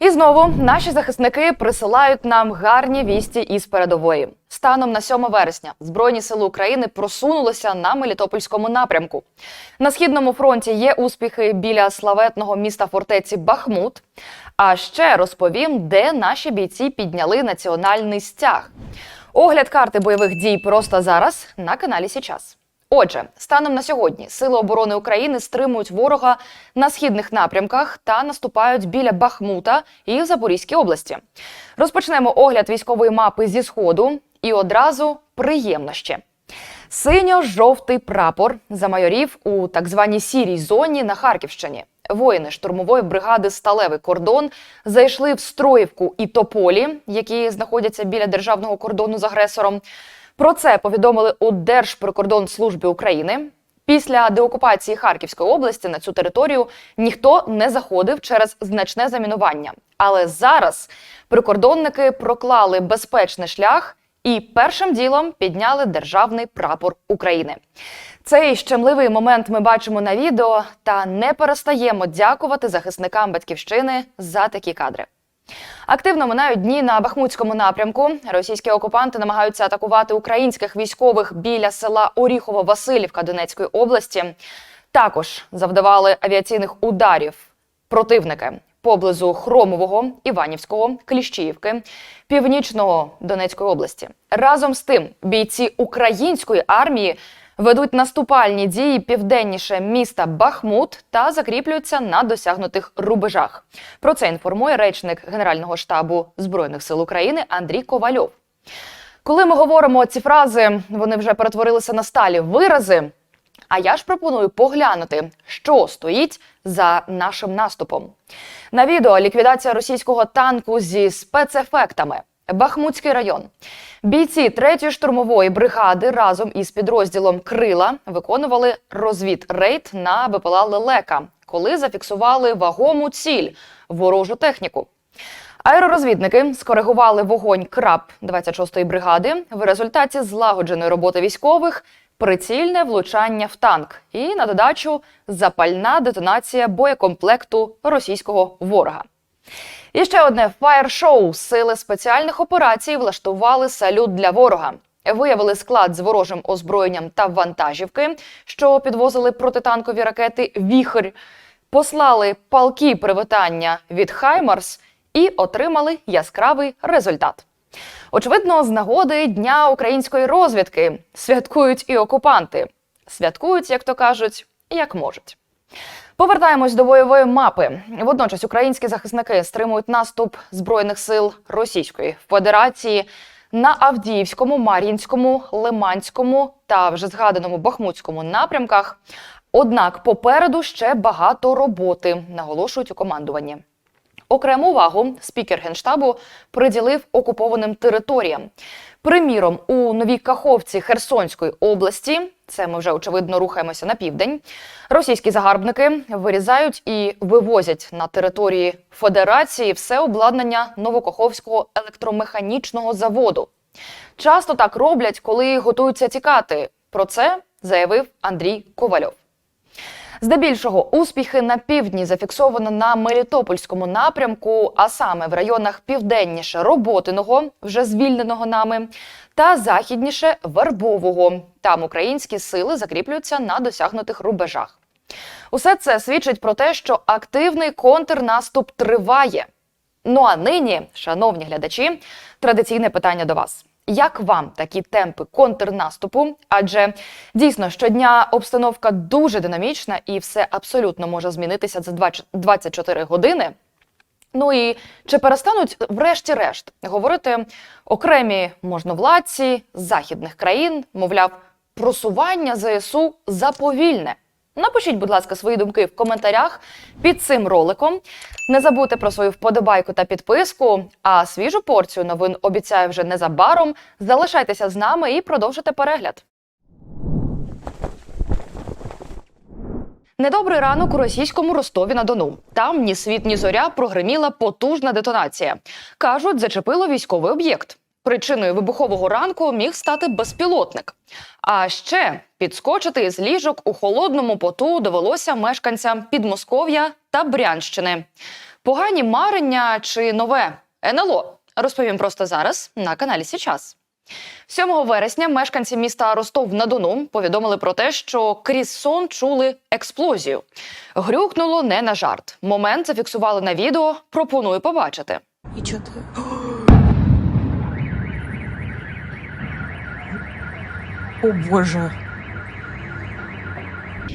І знову наші захисники присилають нам гарні вісті із передової. Станом на 7 вересня Збройні сили України просунулися на Мелітопольському напрямку. На східному фронті є успіхи біля славетного міста фортеці Бахмут. А ще розповім, де наші бійці підняли національний стяг. Огляд карти бойових дій просто зараз на каналі Січас. Отже, станом на сьогодні Сили оборони України стримують ворога на східних напрямках та наступають біля Бахмута і в Запорізькій області. Розпочнемо огляд військової мапи зі сходу і одразу приємнощі. Синьо-жовтий прапор замайорів у так званій сірій зоні на Харківщині. Воїни штурмової бригади Сталевий кордон зайшли в Строївку і Тополі, які знаходяться біля державного кордону з агресором. Про це повідомили у Держприкордонслужбі України. Після деокупації Харківської області на цю територію ніхто не заходив через значне замінування. Але зараз прикордонники проклали безпечний шлях і першим ділом підняли державний прапор України. Цей щемливий момент ми бачимо на відео та не перестаємо дякувати захисникам батьківщини за такі кадри. Активно минають дні на Бахмутському напрямку. Російські окупанти намагаються атакувати українських військових біля села Оріхово-Василівка Донецької області. Також завдавали авіаційних ударів противники поблизу Хромового, Іванівського, Кліщіївки, Північного Донецької області. Разом з тим, бійці української армії ведуть наступальні дії південніше міста Бахмут та закріплюються на досягнутих рубежах. Про це інформує речник Генерального штабу Збройних сил України Андрій Ковальов. Коли ми говоримо ці фрази, вони вже перетворилися на сталі вирази. А я ж пропоную поглянути, що стоїть за нашим наступом. На відео ліквідація російського танку зі спецефектами. Бахмутський район. Бійці 3-ї штурмової бригади разом із підрозділом Крила виконували розвід рейд на БПЛА Лелека, коли зафіксували вагому ціль ворожу техніку. Аеророзвідники скоригували вогонь краб 26-ї бригади. В результаті злагодженої роботи військових прицільне влучання в танк і на додачу запальна детонація боєкомплекту російського ворога. І ще одне фаєр-шоу. Сили спеціальних операцій влаштували салют для ворога. Виявили склад з ворожим озброєнням та вантажівки, що підвозили протитанкові ракети Віхр, послали палки привітання від Хаймарс і отримали яскравий результат. Очевидно, з нагоди Дня української розвідки святкують і окупанти. Святкують, як то кажуть, як можуть. Повертаємось до бойової мапи. Водночас українські захисники стримують наступ збройних сил Російської Федерації на Авдіївському, Мар'їнському, Лиманському та вже згаданому Бахмутському напрямках. Однак попереду ще багато роботи, наголошують у командуванні. Окрему увагу спікер генштабу приділив окупованим територіям. Приміром, у новій Каховці Херсонської області, це ми вже очевидно рухаємося на південь. Російські загарбники вирізають і вивозять на території Федерації все обладнання Новокоховського електромеханічного заводу. Часто так роблять, коли готуються тікати. Про це заявив Андрій Ковальов. Здебільшого успіхи на півдні зафіксовано на Мелітопольському напрямку, а саме в районах південніше Роботиного, вже звільненого нами, та західніше Вербового. Там українські сили закріплюються на досягнутих рубежах. Усе це свідчить про те, що активний контрнаступ триває. Ну а нині, шановні глядачі, традиційне питання до вас. Як вам такі темпи контрнаступу? Адже дійсно щодня обстановка дуже динамічна і все абсолютно може змінитися за 24 години. Ну і чи перестануть, врешті-решт, говорити окремі можновладці західних країн, мовляв, просування ЗСУ заповільне? Напишіть, будь ласка, свої думки в коментарях під цим роликом. Не забудьте про свою вподобайку та підписку. А свіжу порцію новин обіцяю вже незабаром. Залишайтеся з нами і продовжуйте перегляд. Недобрий ранок у російському Ростові на Дону. Там ні світ, ні зоря прогреміла потужна детонація. Кажуть, зачепило військовий об'єкт. Причиною вибухового ранку міг стати безпілотник. А ще підскочити із ліжок у холодному поту довелося мешканцям Підмосков'я та Брянщини. Погані марення чи нове НЛО? Розповім просто зараз на каналі Січас. 7 вересня мешканці міста Ростов-на-Дону повідомили про те, що крізь сон чули експлозію. Грюкнуло не на жарт. Момент зафіксували на відео. Пропоную побачити. И что-то... О боже.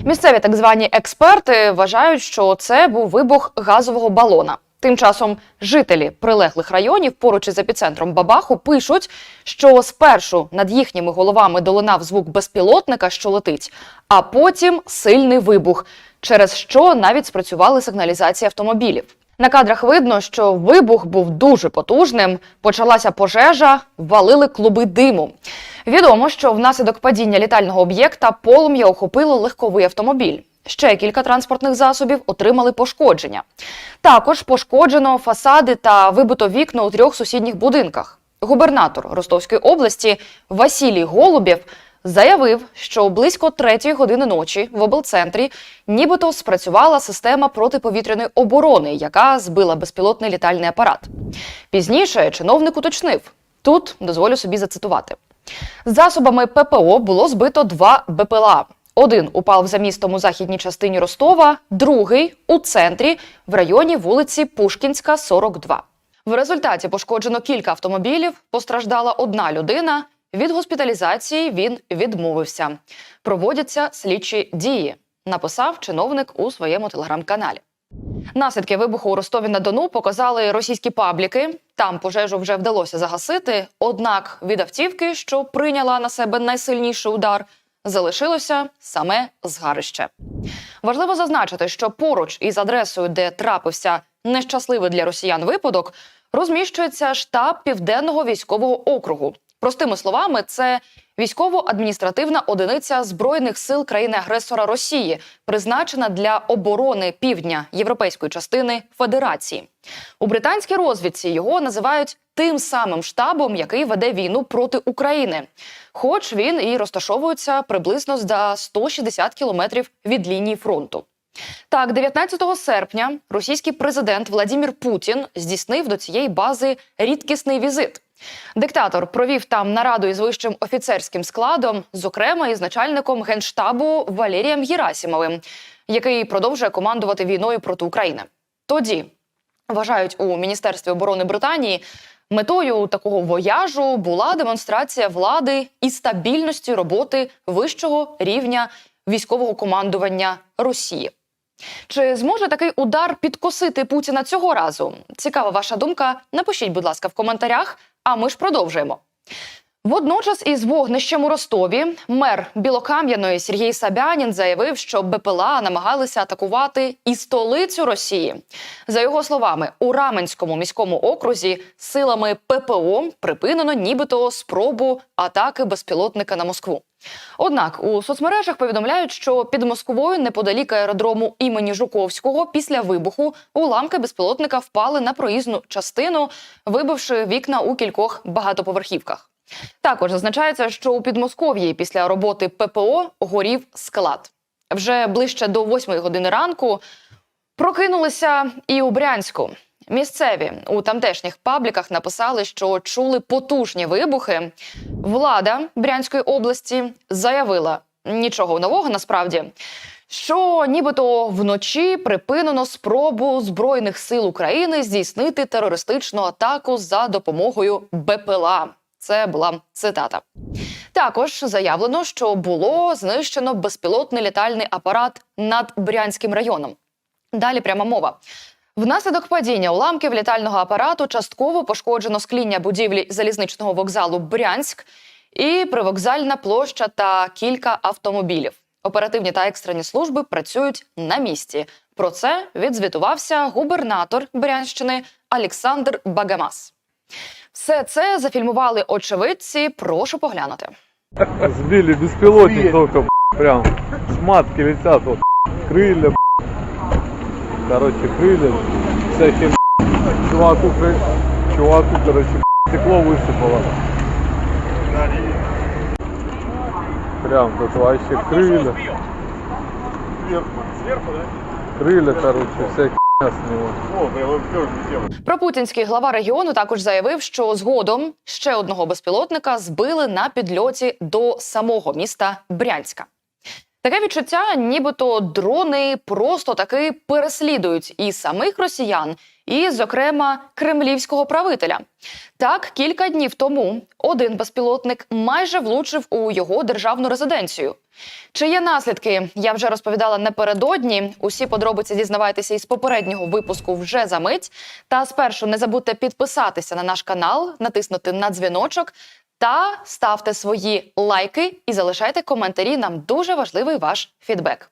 Місцеві так звані експерти вважають, що це був вибух газового балона. Тим часом жителі прилеглих районів поруч із епіцентром Бабаху пишуть, що спершу над їхніми головами долинав звук безпілотника, що летить, а потім сильний вибух, через що навіть спрацювали сигналізації автомобілів. На кадрах видно, що вибух був дуже потужним. Почалася пожежа, валили клуби диму. Відомо, що внаслідок падіння літального об'єкта полум'я охопило легковий автомобіль. Ще кілька транспортних засобів отримали пошкодження. Також пошкоджено фасади та вибито вікна у трьох сусідніх будинках. Губернатор Ростовської області Василій Голубєв заявив, що близько третьої години ночі в облцентрі нібито спрацювала система протиповітряної оборони, яка збила безпілотний літальний апарат. Пізніше чиновник уточнив. Тут дозволю собі зацитувати. Засобами ППО було збито два БПЛА. Один упав за містом у західній частині Ростова, другий у центрі в районі вулиці Пушкінська, 42. В результаті пошкоджено кілька автомобілів. Постраждала одна людина. Від госпіталізації він відмовився. Проводяться слідчі дії, написав чиновник у своєму телеграм-каналі. Наслідки вибуху у Ростові на Дону показали російські пабліки. Там пожежу вже вдалося загасити. Однак від автівки, що прийняла на себе найсильніший удар, залишилося саме згарище. Важливо зазначити, що поруч із адресою, де трапився нещасливий для росіян випадок, розміщується штаб Південного військового округу. Простими словами, це військово-адміністративна одиниця збройних сил країни-агресора Росії, призначена для оборони півдня європейської частини Федерації. У британській розвідці його називають тим самим штабом, який веде війну проти України. Хоч він і розташовується приблизно за 160 кілометрів від лінії фронту. Так, 19 серпня російський президент Владимир Путін здійснив до цієї бази рідкісний візит. Диктатор провів там нараду із вищим офіцерським складом, зокрема із начальником генштабу Валерієм Герасімовим, який продовжує командувати війною проти України. Тоді вважають у міністерстві оборони Британії. Метою такого вояжу була демонстрація влади і стабільності роботи вищого рівня військового командування Росії. Чи зможе такий удар підкосити Путіна цього разу? Цікава ваша думка. Напишіть, будь ласка, в коментарях. А ми ж продовжуємо. Водночас із вогнищем у Ростові мер Білокам'яної Сергій Сабянін заявив, що БПЛА намагалися атакувати і столицю Росії. За його словами, у Раменському міському окрузі силами ППО припинено нібито спробу атаки безпілотника на Москву. Однак у соцмережах повідомляють, що під Москвою неподалік аеродрому імені Жуковського після вибуху уламки безпілотника впали на проїзну частину, вибивши вікна у кількох багатоповерхівках. Також зазначається, що у Підмосков'ї після роботи ППО горів склад. Вже ближче до 8 години ранку прокинулися і у Брянську. Місцеві у тамтешніх пабліках написали, що чули потужні вибухи. Влада Брянської області заявила нічого нового насправді. Що нібито вночі припинено спробу збройних сил України здійснити терористичну атаку за допомогою БПЛА. Це була цитата. Також заявлено, що було знищено безпілотний літальний апарат над Брянським районом. Далі пряма мова. Внаслідок падіння уламків літального апарату частково пошкоджено скління будівлі залізничного вокзалу Брянськ і привокзальна площа та кілька автомобілів. Оперативні та екстрені служби працюють на місці. Про це відзвітувався губернатор Брянщини Олександр Багамас. Все це зафільмували очевидці. Прошу поглянути. Сбили беспилотник только, б***ь, прям с матки летят, вот, крылья, б***ь. короче, крылья, всякие, б***ь. чуваку, кры- чуваку, короче, б***ь, стекло высыпало. Прям тут вообще крылья. Крылья, короче, всякие, с него. Пропутінський глава регіону також заявив, що згодом ще одного безпілотника збили на підльоті до самого міста Брянська. Таке відчуття, нібито дрони просто таки переслідують і самих росіян, і, зокрема, кремлівського правителя. Так, кілька днів тому один безпілотник майже влучив у його державну резиденцію. Чи є наслідки? Я вже розповідала напередодні. Усі подробиці дізнавайтеся із попереднього випуску вже за мить. Та спершу не забудьте підписатися на наш канал, натиснути на дзвіночок та ставте свої лайки і залишайте коментарі. Нам дуже важливий ваш фідбек.